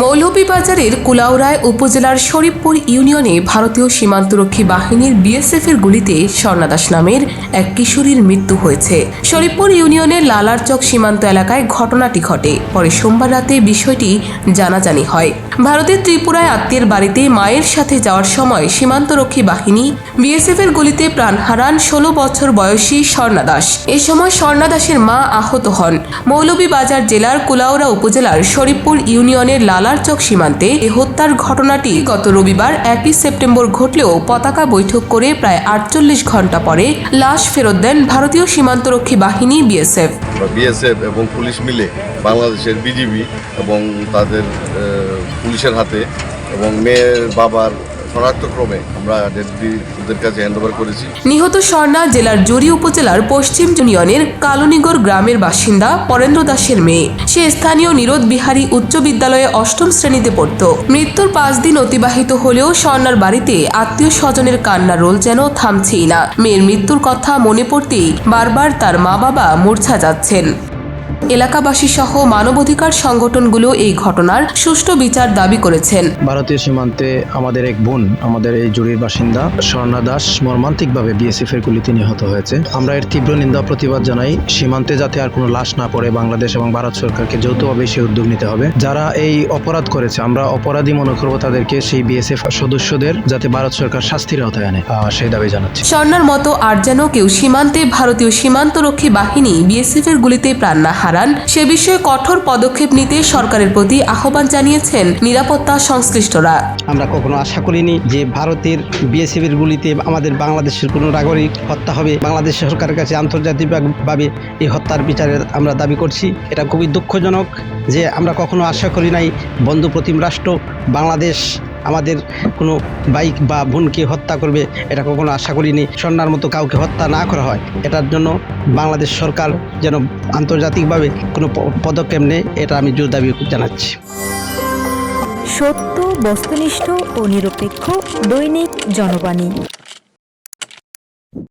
মৌলভীবাজারের কুলাউড়ায় উপজেলার শরীফপুর ইউনিয়নে ভারতীয় সীমান্তরক্ষী বাহিনীর বিএসএফ এর গুলিতে স্বর্ণাদাস নামের এক কিশোরীর মৃত্যু হয়েছে। শরীফপুর ইউনিয়নের লালারচক সীমান্ত এলাকায় ঘটনাটি ঘটে। পরে সোমবার রাতে বিষয়টি জানাজানি হয়। ভারতের ত্রিপুরায় আত্মীয়ের বাড়িতে মায়ের সাথে যাওয়ার সময় সীমান্তরক্ষী বাহিনী বিএসএফ এর গুলিতে প্রাণ হারান ষোলো বছর বয়সী স্বর্ণাদাস। এ সময় স্বর্ণাদাসের মা আহত হন। মৌলভীবাজার জেলার কুলাউড়া উপজেলার শরীফপুর ইউনিয়নের লালারচক সীমান্তে এ হত্যার ঘটনাটি গত রবিবার একই সেপ্টেম্বর ঘটলেও পতাকা বৈঠক করে প্রায় আটচল্লিশ ঘণ্টা পরে লাশ ফেরত দেন ভারতীয় সীমান্তরক্ষী বাহিনী বিএসএফ। বিএসএফ এবং পুলিশ মিলে বাংলাদেশের বিজিবি এবং তাদের পুলিশের হাতে এবং মেয়ের বাবার শনাক্তক্রমে আমরা কাছে করেছি। নিহত স্বর্ণা জেলার জুরি উপজেলার পশ্চিম ইউনিয়নের কালুনিগর গ্রামের বাসিন্দা পরেন্দ্র দাসের মেয়ে। সে স্থানীয় নিরোধ বিহারী উচ্চ বিদ্যালয়ে অষ্টম শ্রেণীতে পড়ত। মৃত্যুর পাঁচ দিন অতিবাহিত হলেও স্বর্ণার বাড়িতে আত্মীয় স্বজনের কান্না রোল যেন থামছেই না। মেয়ের মৃত্যুর কথা মনে পড়তেই বারবার তার মা বাবা মূর্ছা যাচ্ছেন। এলাকাবাসী সহ মানবাধিকার সংগঠনগুলো এই ঘটনার সুষ্ঠু বিচার দাবি করেছেন। ভারতীয় সীমান্তে আমাদের এক বোন আমাদের এই জুড়ির বাসিন্দা স্বর্ণা দাস মর্মান্তিকভাবে বিএসএফ এর গুলিতে নিহত হয়েছে। আমরা এর তীব্র নিন্দা প্রতিবাদ জানাই। সীমান্তে যাতে আর কোনো লাশ না পড়ে বাংলাদেশ এবং ভারত সরকারকে যৌথভাবে সেই উদ্যোগ নিতে হবে। যারা এই অপরাধ করেছে আমরা অপরাধী মনে করব তাদেরকে সেই বিএসএফ সদস্যদের যাতে ভারত সরকার শাস্তির আওতায় আনে সেই দাবি জানাচ্ছি। স্বর্ণার মতো আর যেন কেউ সীমান্তে ভারতীয় সীমান্তরক্ষী বাহিনী বিএসএফ এর গুলিতে প্রাণ না হারান। সে বিষয়ে কঠোর পদক্ষেপ নিতে সরকারের প্রতি আহ্বান জানিয়েছেন নিরাপত্তা সংশ্লিষ্টরা। আমরা কখনো আশা করিনি যে ভারতের বিএসএফের গুলিতে আমাদের বাংলাদেশের কোনো নাগরিক হত্যা হবে। বাংলাদেশ সরকারের কাছে আন্তর্জাতিকভাবে এই হত্যার বিচারের আমরা দাবি করছি। এটা খুবই দুঃখজনক যে আমরা কখনো আশা করি নাই বন্ধু প্রতিম রাষ্ট্র বাংলাদেশ আমাদের কোনো বাইক বা বোনকে হত্যা করবে, এটা কখনো আশা করিনি। সন্ন্যার মতো কাউকে হত্যা না করা হয়। এটার জন্য বাংলাদেশ সরকার যেন আন্তর্জাতিকভাবে কোনো পদক্ষেপ নেয়, এটা আমি জোর দাবি জানাচ্ছি। সত্য, বস্তুনিষ্ঠ ও নিরপেক্ষ দৈনিক জনবাণী।